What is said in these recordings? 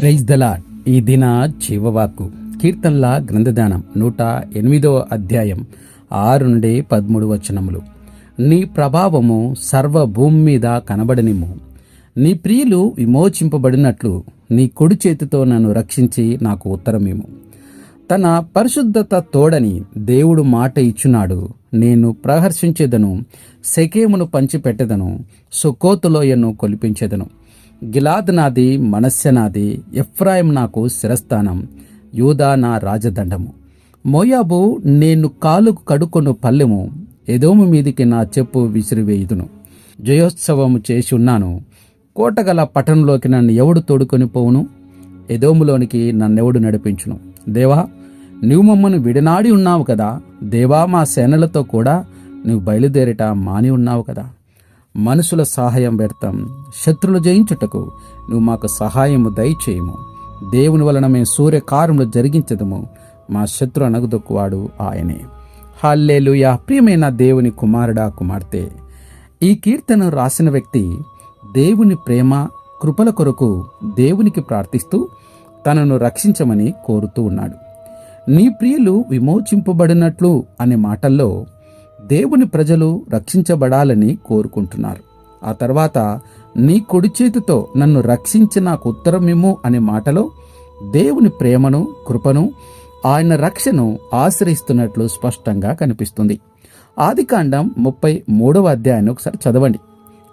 Praise దలా ఈ దిన జీవవాక్కు కీర్తనల గ్రంథదానం నూట ఎనిమిదవ అధ్యాయం ఆరు నుండి పదమూడు వచనములు. నీ ప్రభావము సర్వ భూమి మీద కనబడనిమ్ము. నీ ప్రియులు విమోచింపబడినట్లు నీ కొడు చేతితో నన్ను రక్షించి నాకు ఉత్తరమేము తన పరిశుద్ధత తోడని దేవుడు మాట ఇచ్చున్నాడు. నేను ప్రహర్షించేదను శకేమును పంచిపెట్టెదను సుకోతులోయను కొలిపించెదను. గిలాద్ నాది మనస్య నాది ఎఫ్రాయిం నాకు శిరస్థానం యూదా నా రాజదండము. మోయాబు నేను కాలుకు కడుకొను పల్లెము ఎదోము మీదికి నా చెప్పు విసిరివేయుదును. జయోత్సవము చేసి ఉన్నాను కోటగల పట్టణంలోకి నన్ను ఎవడు తోడుకొని పోవును? ఎదోములోనికి నన్నెవడు నడిపించును? దేవా నీవు మమ్మను విడనాడి ఉన్నావు కదా దేవా మా సేనలతో కూడా నువ్వు బయలుదేరిట మాని ఉన్నావు కదా. మనుషుల సహాయం పెడతాం శత్రులు జయించుటకు నువ్వు మాకు సహాయము దయచేయము. దేవుని వలన మేము సూర్యకారములు జరిగించదము. మా శత్రు అనగదొక్కువాడు ఆయనే. హల్లేలుయా. ప్రియమైన దేవుని కుమారుడా కుమార్తె. ఈ కీర్తన రాసిన వ్యక్తి దేవుని ప్రేమ కృపల కొరకు దేవునికి ప్రార్థిస్తూ తనను రక్షించమని కోరుతూ ఉన్నాడు. నీ ప్రియులు విమోచింపబడినట్లు అనే మాటల్లో దేవుని ప్రజలు రక్షించబడాలని కోరుకుంటున్నారు. ఆ తర్వాత నీ కుడి చేతితో నన్ను రక్షించి నాకు ఉత్తరమిమ్ము అనే మాటలో దేవుని ప్రేమను కృపను ఆయన రక్షను ఆశ్రయిస్తున్నట్లు స్పష్టంగా కనిపిస్తుంది. ఆదికాండం ముప్పై మూడవ అధ్యాయాన్ని ఒకసారి చదవండి.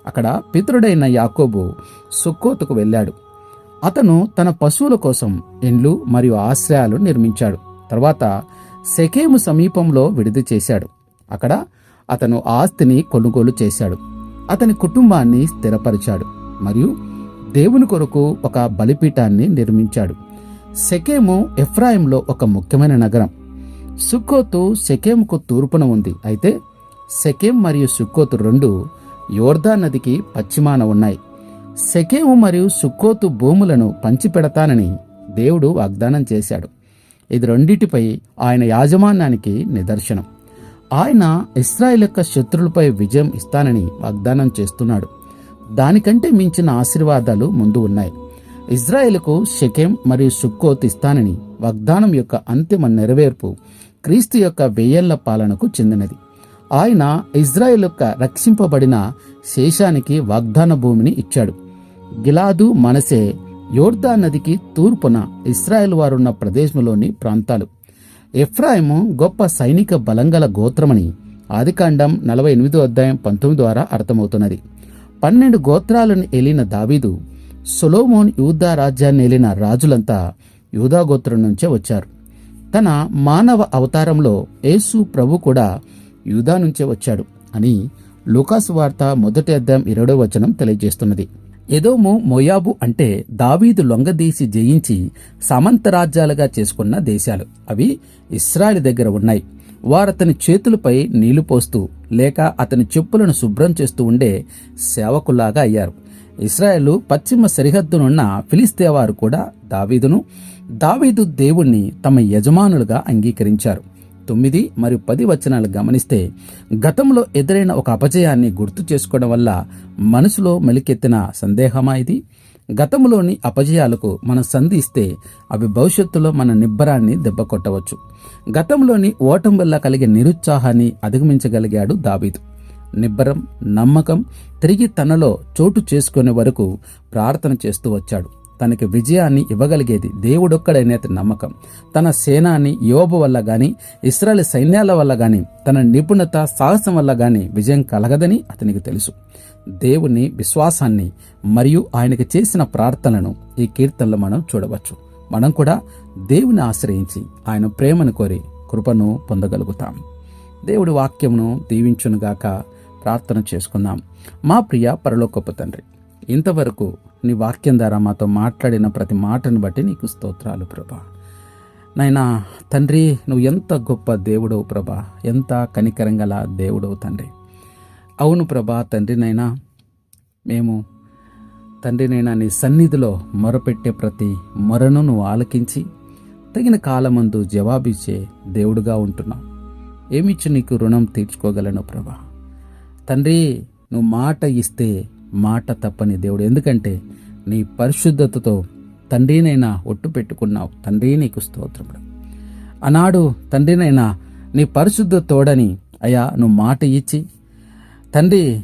అక్కడ పితరుడైన యాకోబు సుక్కోతుకు వెళ్ళాడు. అతను తన పశువుల కోసం ఇండ్లు మరియు ఆశ్రయాలు నిర్మించాడు. తర్వాత సెకేము సమీపంలో విడుదల చేశాడు. అక్కడ అతను ఆస్తిని కొనుగోలు చేశాడు. అతని కుటుంబాన్ని స్థిరపరిచాడు మరియు దేవుని కొరకు ఒక బలిపీఠాన్ని నిర్మించాడు. సెకేము ఎఫ్రాయింలో ఒక ముఖ్యమైన నగరం. సుక్కోతు సెకేముకు తూర్పున ఉంది. అయితే సెకేం మరియు సుక్కోతు రెండు యోర్దా నదికి పశ్చిమాన ఉన్నాయి. సెకేము మరియు సుక్కోతు భూములను పంచిపెడతానని దేవుడు వాగ్దానం చేశాడు. ఇది రెండిటిపై ఆయన యాజమాన్యానికి నిదర్శనం. ఆయన ఇస్రాయేల్ యొక్క శత్రులపై విజయం ఇస్తానని వాగ్దానం చేస్తున్నాడు. దానికంటే మించిన ఆశీర్వాదాలు ముందు ఉన్నాయి. ఇజ్రాయెల్కు షెకెం మరియు సుక్కోత్ ఇస్తానని వాగ్దానం యొక్క అంతిమ నెరవేర్పు క్రీస్తు యొక్క వెయ్యేళ్ళ పాలనకు చెందినది. ఆయన ఇజ్రాయెల్ యొక్క రక్షింపబడిన శేషానికి వాగ్దాన భూమిని ఇచ్చాడు. గిలాదు మనసే యోర్దా నదికి తూర్పున ఇస్రాయెల్ వారున్న ప్రదేశంలోని ప్రాంతాలు. ఎఫ్రాయిము గొప్ప సైనిక బలంగల గోత్రమని ఆదికాండం నలభై ఎనిమిదో అధ్యాయం పంతొమ్మిది ద్వారా అర్థమవుతున్నది. పన్నెండు గోత్రాలను ఏలిన దావీదు సొలోమోన్ యూదా రాజ్యాన్ని ఏలిన రాజులంతా యూదా గోత్రం నుంచే వచ్చారు. తన మానవ అవతారంలో యేసు ప్రభు కూడా యూదా నుంచే వచ్చాడు అని లూకాసు వార్త మొదటి అధ్యాయం ఇరవడో వచనం తెలియజేస్తున్నది. ఎదోము మొయాబు అంటే దావీదు లొంగదీసి జయించి సమంత రాజ్యాలుగా చేసుకున్న దేశాలు. అవి ఇస్రాయల్ దగ్గర ఉన్నాయి. వారతని చేతులపై నీళ్ళు పోస్తూ లేక అతని చెప్పులను శుభ్రం చేస్తూ ఉండే సేవకులాగా అయ్యారు. ఇస్రాయేల్ పశ్చిమ సరిహద్దునున్న ఫిలిస్తేవారు కూడా దావీదును దావీదు దేవుణ్ణి తమ యజమానులుగా అంగీకరించారు. తొమ్మిది మరియు పది వచనాలు గమనిస్తే గతంలో ఎదురైన ఒక అపజయాన్ని గుర్తు చేసుకోవడం వల్ల మనసులో మెలికెత్తిన సందేహమా ఇది? గతంలోని అపజయాలకు మనం సంధిస్తే అవి భవిష్యత్తులో మన నిబ్బరాన్ని దెబ్బకొట్టవచ్చు. గతంలోని ఓటం వల్ల కలిగే నిరుత్సాహాన్ని అధిగమించగలిగాడు దావీదు. నిబ్బరం నమ్మకం తిరిగి తనలో చోటు చేసుకునే వరకు ప్రార్థన చేస్తూ వచ్చాడు. తనకి విజయాన్ని ఇవ్వగలిగేది దేవుడొక్కడనే అతని నమ్మకం. తన సేనాని యోబు వల్ల గాని ఇస్రాయల్ సైన్యాల వల్ల గాని తన నిపుణత సాహసం వల్ల గాని విజయం కలగదని అతనికి తెలుసు. దేవుని విశ్వాసాన్ని మరియు ఆయనకి చేసిన ప్రార్థనలను ఈ కీర్తనలో మనం చూడవచ్చు. మనం కూడా దేవుని ఆశ్రయించి ఆయన ప్రేమను కోరి కృపను పొందగలుగుతాం. దేవుడి వాక్యమును దీవించునుగాక ప్రార్థన చేసుకుందాం. మా ప్రియ పరలోకపు తండ్రి ఇంతవరకు నీ వాక్యం ద్వారా మాతో మాట్లాడిన ప్రతి మాటను బట్టి నీకు స్తోత్రాలు ప్రభా. నైనా తండ్రి నువ్వు ఎంత గొప్ప దేవుడవు ప్రభా. ఎంత కనికరం గల దేవుడవు తండ్రి. అవును ప్రభా తండ్రి నైనా మేము తండ్రినైనా నీ సన్నిధిలో మొరపెట్టే ప్రతి మొరను నువ్వు ఆలకించి తగిన కాలమందు జవాబిచ్చే దేవుడుగా ఉంటున్నావు. ఏమిచ్చి నీకు రుణం తీర్చుకోగలను ప్రభా? తండ్రి నువ్వు మాట ఇస్తే మాట తప్పని దేవుడు. ఎందుకంటే నీ పరిశుద్ధతతో తండ్రినైనా ఒట్టు పెట్టుకున్నావు. తండ్రి నీకు స్తోత్రముడు ఆనాడు తండ్రినైనా నీ పరిశుద్ధ తోడని అయ్యా నువ్వు మాట ఇచ్చి తండ్రి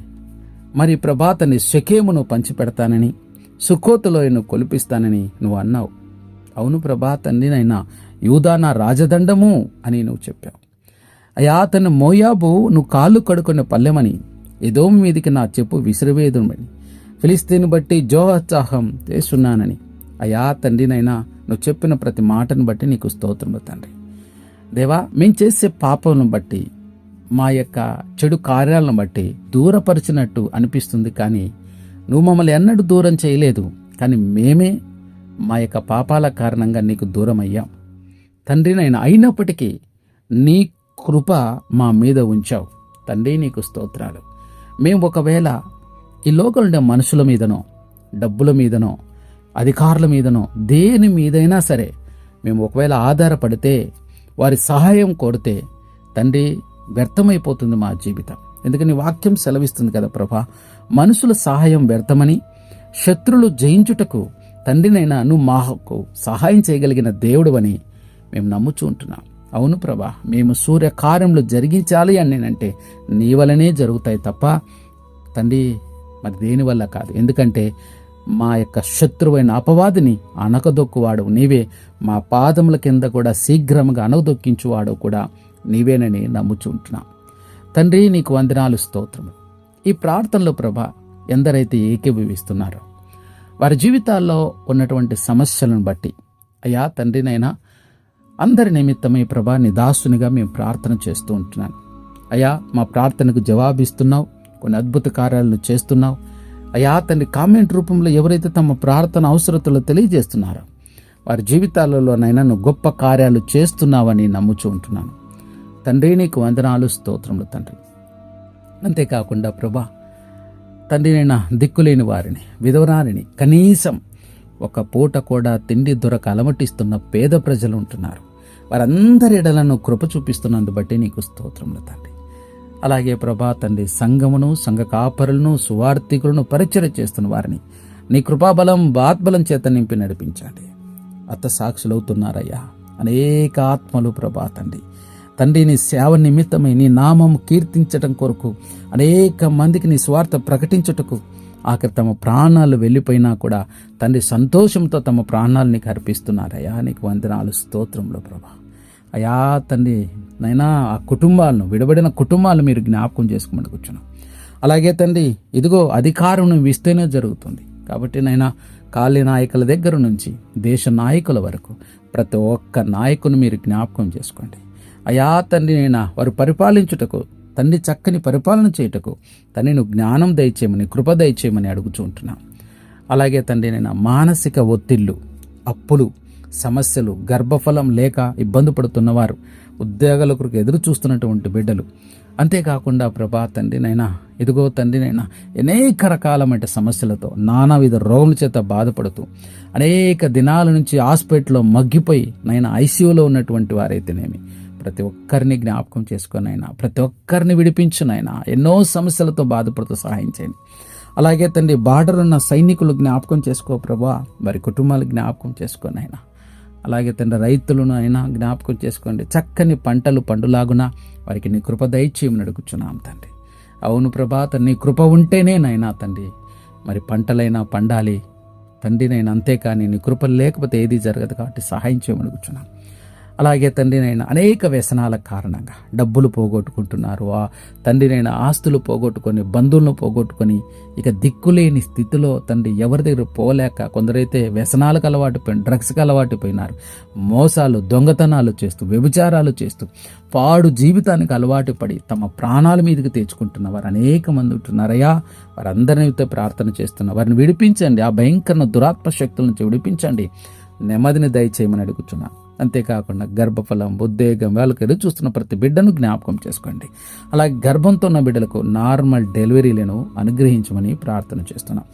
మరి ప్రభాతని శకేమును పంచిపెడతానని సుఖోతులో నువ్వు కొలిపిస్తానని నువ్వు అన్నావు. అవును ప్రభా తండ్రినైనా యూదా నా రాజదండము అని నువ్వు చెప్పావు. అయ్యా అతను మోయాబు నువ్వు కాళ్ళు కడుకునే పల్లెమని ఏదో మీదికి నా చెప్పు విసిరివేదుమని. ఫిలిస్తీన్ బట్టి జోత్సాహం చేస్తున్నానని. అయ్యా తండ్రినైనా నువ్వు చెప్పిన ప్రతి మాటను బట్టి నీకు స్తోత్రము తండ్రి. దేవా మేము చేసే పాపంను బట్టి మా యొక్క చెడు కార్యాలను బట్టి దూరపరిచినట్టు అనిపిస్తుంది కానీ నువ్వు మమ్మల్ని ఎన్నడూ దూరం చేయలేదు. కానీ మేమే మా యొక్క పాపాల కారణంగా నీకు దూరం అయ్యాం తండ్రినైనా అయినప్పటికీ నీ కృప మా మీద ఉంచావు. తండ్రి నీకు స్తోత్రాలు. మేము ఒకవేళ ఈ లోకంలో ఉండే మనుషుల మీదనో డబ్బుల మీదనో అధికారుల మీదనో దేని మీదైనా సరే మేము ఒకవేళ ఆధారపడితే వారి సహాయం కోరితే తండ్రి వ్యర్థమైపోతుంది మా జీవితం. ఎందుకని వాక్యం సెలవిస్తుంది కదా ప్రభా? మనుషుల సహాయం వ్యర్థమని శత్రులు జయించుటకు తండ్రినైనా నువ్వు మాకు సహాయం చేయగలిగిన దేవుడవని మేము నమ్ముచూ ఉంటున్నాం. అవును ప్రభా మేము సూర్య కార్యములు జరిగించాలి అని నేనంటే నీ వలనే జరుగుతాయి తప్ప తండ్రి మరి దేనివల్ల కాదు. ఎందుకంటే మా యొక్క శత్రువైన అపవాదిని అణకదొక్కువాడు నీవే మా పాదముల కింద కూడా శీఘ్రంగా అణగదొక్కించువాడు కూడా నీవేనని నమ్ముచుంటున్నా తండ్రి నీకు వందనాలు స్తోత్రము ఈ ప్రార్థనలో ప్రభ ఎందరైతే ఏకీభవిస్తున్నారో వారి జీవితాల్లో ఉన్నటువంటి సమస్యలను బట్టి అయ్యా తండ్రినైనా అందరి నిమిత్తమై ప్రభా నీ దాసునిగా మేము ప్రార్థన చేస్తూ ఉంటున్నాను అయ్యా మా ప్రార్థనకు జవాబిస్తున్నావు కొన్ని అద్భుత కార్యాలను చేస్తున్నావు. అయ్యా తండ్రి కామెంట్ రూపంలో ఎవరైతే తమ ప్రార్థన అవసరతలు తెలియజేస్తున్నారో వారి జీవితాలలోనైనా నువ్వు గొప్ప కార్యాలు చేస్తున్నావని నమ్ముచూ ఉంటున్నాను. తండ్రి నీకు వందనాలు స్తోత్రములు తండ్రి. అంతేకాకుండా ప్రభా తండ్రి నేను దిక్కులేని వారిని విధవరారిని కనీసం ఒక పూట కూడా తిండి దొరక అలమటిస్తున్న పేద ప్రజలు ఉంటున్నారు వారందరి ఎడలను కృప చూపిస్తున్నందు బట్టి నీకు స్తోత్రములు తండ్రి. అలాగే ప్రభా తండ్రి సంఘమును సంఘ కాపరులను సువార్థికులను పరిచయం చేస్తున్న వారిని నీ కృపాబలం బాత్బలం చేత నింపి నడిపించండి. అత్త సాక్షులవుతున్నారయ్యా. అనేక ఆత్మలు ప్రభా తండ్రి. తండ్రి నీ సేవ నిమిత్తమై నీ నామం కీర్తించటం కొరకు అనేక మందికి నీ స్వార్థ ప్రకటించుటకు ఆఖరి తమ ప్రాణాలు వెళ్ళిపోయినా కూడా తండ్రి సంతోషంతో తమ ప్రాణాలు నీకు అర్పిస్తున్నారయ్యా నీకు వందనాలు స్తోత్రంలో ప్రభా. అయా తండ్రి నైనా ఆ కుటుంబాలను విడబడిన కుటుంబాలు మీరు జ్ఞాపకం చేసుకోమని కూర్చున్నాం. అలాగే తండ్రి ఇదిగో అధికారం నువ్వు ఇస్తేనే జరుగుతుంది. కాబట్టి నైనా కాళీ నాయకుల దగ్గర నుంచి దేశ నాయకుల వరకు ప్రతి ఒక్క నాయకుని మీరు జ్ఞాపకం చేసుకోండి. అయా తండ్రి నైనా వారు పరిపాలించుటకు తండ్రి చక్కని పరిపాలన చేయుటకు తండ్రి నువ్వు జ్ఞానం దయచేయమని కృప దయచేయమని అడుగుచూ అలాగే తండ్రి నేను మానసిక ఒత్తిళ్ళు అప్పులు సమస్యలు గర్భఫలం లేక ఇబ్బంది పడుతున్నవారు ఉద్యోగాల కొరకు ఎదురు చూస్తున్నటువంటి బిడ్డలు. అంతేకాకుండా ప్రభా తండ్రి నైనా ఇదిగో తండ్రి నైనా అనేక రకాలమైన సమస్యలతో నానావిధ రోగుల చేత బాధపడుతూ అనేక దినాల నుంచి హాస్పిటల్లో మగ్గిపోయి నైనా ఐసీయూలో ఉన్నటువంటి వారైతేనేమి. ప్రతి ఒక్కరిని జ్ఞాపకం చేసుకునైనా ప్రతి ఒక్కరిని విడిపించునైనా ఎన్నో సమస్యలతో బాధపడుతూ సహాయం చేయండి. అలాగే తండ్రి బార్డర్ ఉన్న సైనికులు జ్ఞాపకం చేసుకో ప్రభా వారి కుటుంబాలు జ్ఞాపకం చేసుకోనైనా. అలాగే తండ్రి రైతులను అయినా జ్ఞాపకం చేసుకోండి. చక్కని పంటలు పండులాగున వారికి నీ కృప దయచేయమని అడుగుచున్నాం తండ్రి. అవును ప్రభా నీ కృప ఉంటేనే నైనా తండ్రి మరి పంటలైనా పండాలి. తండ్రినైనా అంతేకాని నీ కృప లేకపోతే ఏది జరగదు కాబట్టి సహాయం చేయమని అడుగుచున్నాం. అలాగే తండ్రినైనా అనేక వ్యసనాల కారణంగా డబ్బులు పోగొట్టుకుంటున్నారు. ఆ తండ్రినైనా ఆస్తులు పోగొట్టుకొని బంధువులను పోగొట్టుకొని ఇక దిక్కులేని స్థితిలో తండ్రి ఎవరి దగ్గర పోలేక కొందరైతే వ్యసనాలకు అలవాటు పోయిన డ్రగ్స్కి అలవాటు పోయినారు. మోసాలు దొంగతనాలు చేస్తూ వ్యభిచారాలు చేస్తూ పాడు జీవితానికి అలవాటు పడి తమ ప్రాణాల మీదకి తెచ్చుకుంటున్న వారు అనేక మంది ఉంటున్నారయ్యా వారందరితో ప్రార్థన చేస్తున్న వారిని విడిపించండి. ఆ భయంకర దురాత్మ శక్తుల నుంచి విడిపించండి నెమ్మదిని దయచేయమని అడుగుతున్నాను అంతేకాకుండా గర్భఫలం ఉద్వేగం వాళ్ళకి ఎదురు చూస్తున్న ప్రతి బిడ్డను జ్ఞాపకం చేసుకోండి. అలాగే గర్భంతో ఉన్న బిడ్డలకు నార్మల్ డెలివరీలను అనుగ్రహించమని ప్రార్థన చేస్తున్నాం.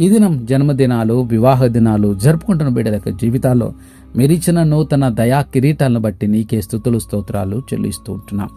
ఈ దినం జన్మదినాలు వివాహ దినాలు జరుపుకుంటున్న బిడ్డల యొక్క జీవితాల్లో మెరిచిన నూతన దయా కిరీటాలను బట్టి నీకే స్థుతులు స్తోత్రాలు చెల్లిస్తూ ఉంటున్నాం.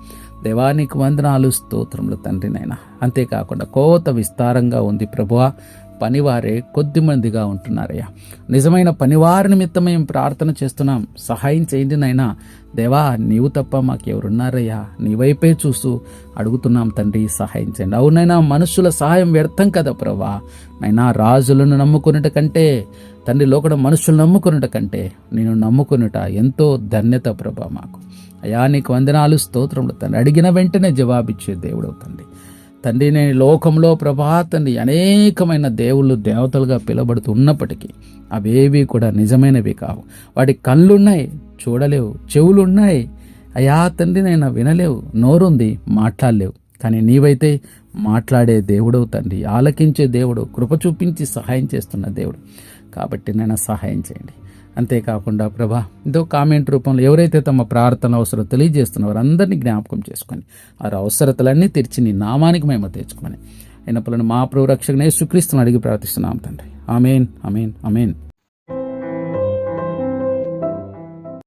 దేవానికి వందనాలు స్తోత్రములు తండ్రినైనా అంతేకాకుండా కోత విస్తారంగా ఉంది ప్రభువా. పనివారే కొద్దిమందిగా ఉంటున్నారయ్యా. నిజమైన పనివారి నిమిత్తం మేము ప్రార్థన చేస్తున్నాం. సహాయం చేయండి నైనా దేవా నీవు తప్ప మాకెవరున్నారయ్యా? నీ వైపే చూస్తూ అడుగుతున్నాం తండ్రి సహాయం చేయండి. అవునైనా మనుషుల సహాయం వ్యర్థం కదా ప్రభా. నైనా రాజులను నమ్ముకున్నట కంటే తండ్రి లోకడ మనుషులు నమ్ముకున్నట కంటే నేను నమ్ముకున్నట ఎంతో ధన్యత ప్రభా మాకు. అయా నీకు వందనాలు స్తోత్రములు తండ్రి. అడిగిన వెంటనే జవాబిచ్చే దేవుడు తండ్రి. తండ్రి నేను లోకంలో ప్రభా తండ్రి అనేకమైన దేవుళ్ళు దేవతలుగా పిలబడుతూ ఉన్నప్పటికీ అవేవి కూడా నిజమైనవి కావు. వాటి కళ్ళున్నాయి చూడలేవు చెవులున్నాయి. అయా తండ్రి నేను వినలేవు నోరుంది మాట్లాడలేవు. కానీ నీవైతే మాట్లాడే దేవుడవు తండ్రి ఆలకించే దేవుడు కృప చూపించి సహాయం చేస్తున్న దేవుడు. కాబట్టి నేను సహాయం చేయండి. అంతేకాకుండా ప్రభా ఇదో కామెంట్ రూపంలో ఎవరైతే తమ ప్రార్థన అవసరం తెలియజేస్తున్నారో అందరినీ జ్ఞాపకం చేసుకొని వారి అవసరతలన్నీ తెరిచి నీ నామానికి మేము తెచ్చుకొని. అయినప్పుడు మా ప్రభు రక్షకునే సుక్రీస్తుని అడిగి ప్రార్థిస్తున్నాం తండ్రి. ఆమెన్ అమేన్ అమేన్